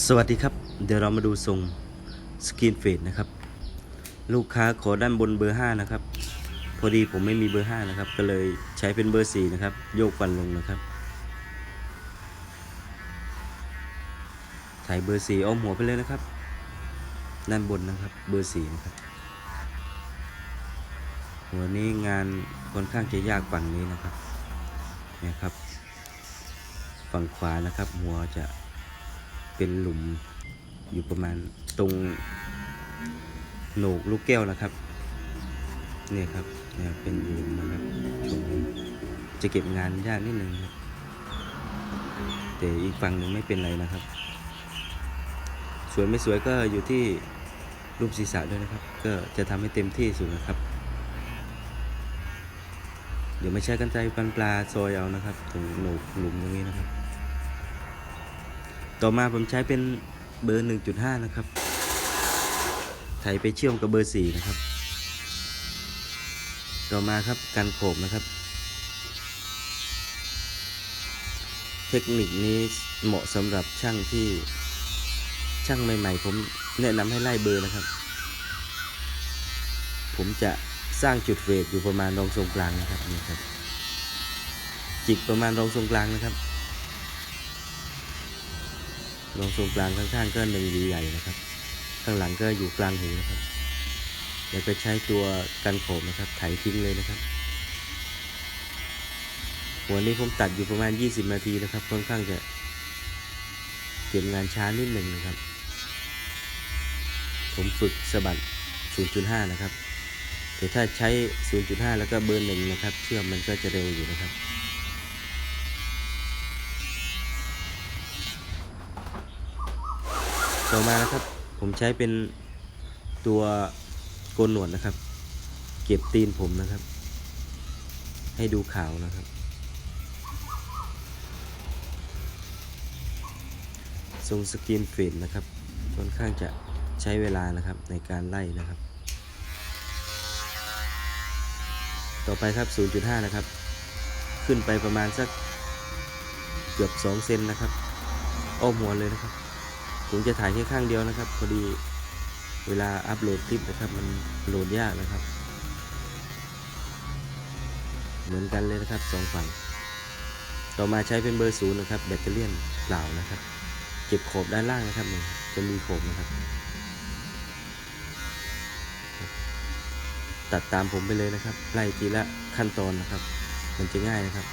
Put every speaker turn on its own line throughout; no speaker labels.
สวัสดีครับ เดี๋ยวเรามาดูทรงสกรีนเฟดนะครับ ลูกค้าขอด้านบนเบอร์ 5 นะครับ พอดีผมไม่มีเบอร์ 5 นะครับ ก็เลยใช้เป็นเบอร์ 4 นะครับ โยกฟันลงนะครับ ถ่ายเบอร์ 4 อ้อมหัวไปเลยนะครับ ด้านบนนะครับ เบอร์ 4 นะครับ หัวนี้งานค่อนข้างจะยากฝั่งนี้นะครับ เนี่ยครับ ฝั่งขวานะครับ หัวจะ เป็นหลุมอยู่ประมาณตรงโหนกลูกแก้วนะครับเนี่ยครับเนี่ยเป็นหลุมนะครับช่วงนี้จะเก็บงานยากนิดนึงครับแต่อีกฝั่งหนึ่งไม่เป็นไรนะครับ สวยไม่สวยก็อยู่ที่รูปศีรษะด้วยนะครับ ก็จะทำให้เต็มที่สุดนะครับ เดี๋ยวไม่ใช่กันไกรปันปลาซอยเอานะครับตรงโหนกหลุมตรงนี้นะครับ ต่อมาผมใช้เป็นเบอร์ 1.5 นะครับ ไถไปเชื่อมกับเบอร์ 4 นะครับ ต่อมาครับการโขบนะครับ เทคนิคนี้เหมาะสำหรับช่างที่ช่างใหม่ๆ ผมแนะนำให้ไล่เบอร์นะครับ ผมจะสร้างจุดเวทอยู่ประมาณรองทรงกลางนะครับนี่ครับ จิกประมาณรองทรงกลางนะครับ รองทรงกลางข้างๆก็หนึ่งวีใหญ่นะครับ ข้างหลังก็อยู่กลางหูนะครับแล้วก็ใช้ตัวกันโขมนะครับ ไถทิ้งเลยนะครับ หัวนี้ผมตัดอยู่ประมาณ 20 นาทีนะครับ ค่อนข้างจะเก็บงานช้านิดหนึ่งนะครับ ผมฝึกสะบัด 0.5 นะครับ แต่ถ้าใช้ 0.5 แล้วก็เบอร์หนึ่งนะครับ เชื่อมมันก็จะเร็วอยู่นะครับ ต่อมานะครับ ผมใช้เป็นตัวโกนหนวดนะครับ เก็บตีนผมนะครับ ให้ดูขาวนะครับ ทรงสกรีนเฟดนะครับค่อนข้างจะใช้เวลานะครับในการไล่นะครับ ต่อไปครับ 0.5 นะครับ ขึ้นไปประมาณสักเกือบ 2 เซนนะครับ อ้อมหัวเลยนะครับ ผมจะถ่ายแค่ข้างเดียวนะครับ พอดีเวลาอัปโหลดคลิปนะครับ มันโหลดยากนะครับ เหมือนกันเลยนะครับสองฝั่ง ต่อมาใช้เป็นเบอร์ศูนย์นะครับ แบตเตอรี่เปล่านะครับ เก็บขอบด้านล่างนะครับนี่จะมีขอบนะครับ ตัดตามผมไปเลยนะครับ ไล่ทีละขั้นตอนนะครับ มันจะง่ายนะครับ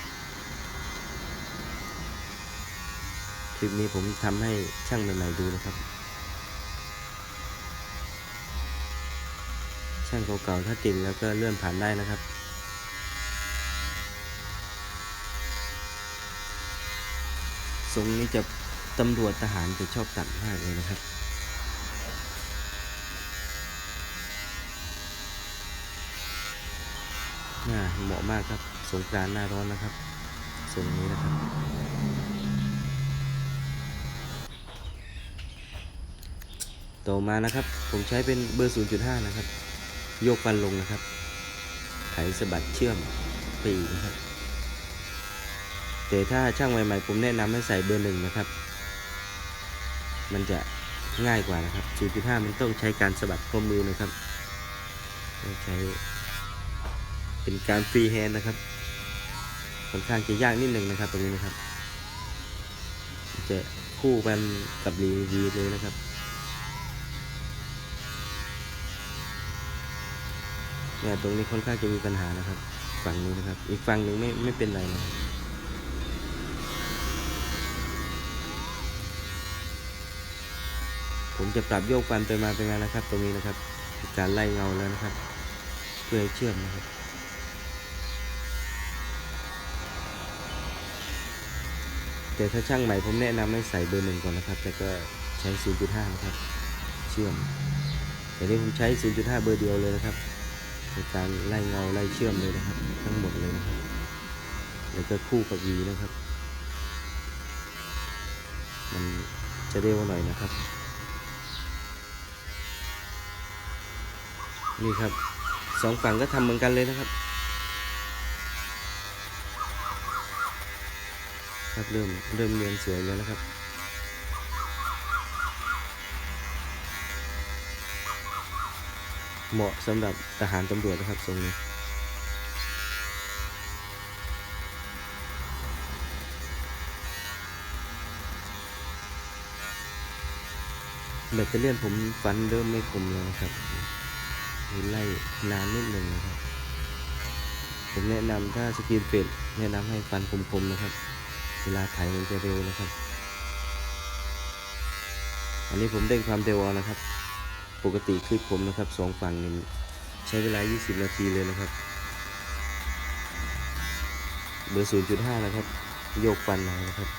คลิปนี้ผมทำให้ช่างใหม่ๆดูนะครับ ช่างเก่าๆถ้าเก่งแล้วก็เลื่อนผ่านได้นะครับทรงนี้จะตำรวจทหารจะชอบตัดมากเลยนะครับน่าเหมาะมากครับ สงกรานต์หน้าร้อนนะครับทรงนี้นะครับ ต่อมานะครับ ผมใช้เป็นเบอร์ 0.5 นะครับ โยกฟันลงนะครับ ไถสะบัดเชื่อมไปอีกนะครับ แต่ถ้าช่างใหม่ๆ ผมแนะนำให้ใส่เบอร์หนึ่งนะครับ มันจะง่ายกว่านะครับ 0.5 มันต้องใช้การสะบัดข้อมือนะครับต้องใช้เป็นการฟรีแฮนด์นะครับค่อนข้างจะยากนิดหนึ่งนะครับตรงนี้นะครับ จะคู่กันกับรีวีเลยนะครับ เนี่ยตรงนี้ค่อนข้างจะมีปัญหานะครับ ฝั่งนี้นะครับ อีกฝั่งหนึ่งไม่ไม่เป็นไรนะครับผมจะปรับโยกฟันไปมาไปมานะครับ ตรงนี้นะครับการไล่เงาแล้วนะครับ เพื่อให้เชื่อมนะครับแต่ถ้าช่างใหม่ผมแนะนำให้ใส่เบอร์หนึ่งก่อนนะครับแต่ก็ใช้ 0.5 นะครับ เชื่อมแต่นี้ผมใช้ 0.5 เบอร์เดียวเลยนะครับ ในการไล่เงาไล่เชื่อมเลยนะครับ ทั้งหมดเลยนะครับแล้วก็คู่กับวีนะครับ มันจะเร็วหน่อยนะครับ นี่ครับสองฝั่งก็ทำเหมือนกันเลยนะครับครับเริ่มเริ่มเรียนสวยแล้วนะครับ เหมาะสำหรับทหารตำรวจนะครับทรงนี้แบตเตอรี่นผมฟันเริ่มไม่คมแล้วครับมีไล่นานนิดหนึ่งนะครับ ผมแนะนำถ้าสกรีนเฟดแนะนำให้ฟันคมๆนะครับ เวลาถ่ายมันจะเร็วนะครับ อันนี้ผมเร่งความเร็วนะครับ ปกติคลิปผมนะครับสองฝั่งนี่ใช้เวลา 20 นาทีเลยนะครับ เบอร์ 0.5 นะครับ โยกฟันเอานะครับ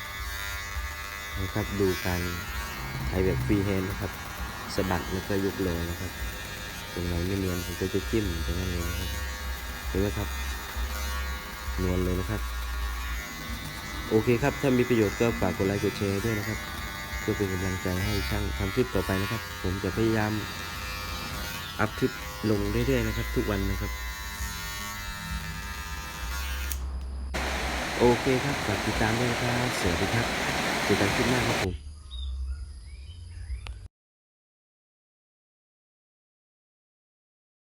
นะครับดูการถ่ายแบบฟรีแฮนด์นะครับสะบัดแล้วก็ยกเลยนะครับตรงไหนไม่เนียนผมก็จะจิ้มตรงนั้นเลยนะครับเห็นไหมครับนวลเลยนะครับ โอเคครับ ถ้ามีประโยชน์ก็ฝากกดไลค์กดแชร์ด้วยนะครับ เพื่อเป็นกำลังใจให้ช่างทำคลิปต่อไปนะครับ ผมจะพยายามอัพคลิปลงเรื่อยๆนะครับ ทุกวันนะครับ โอเคครับฝากติดตามด้วยนะครับสวัสดีครับติดตามคลิปหน้าครับผม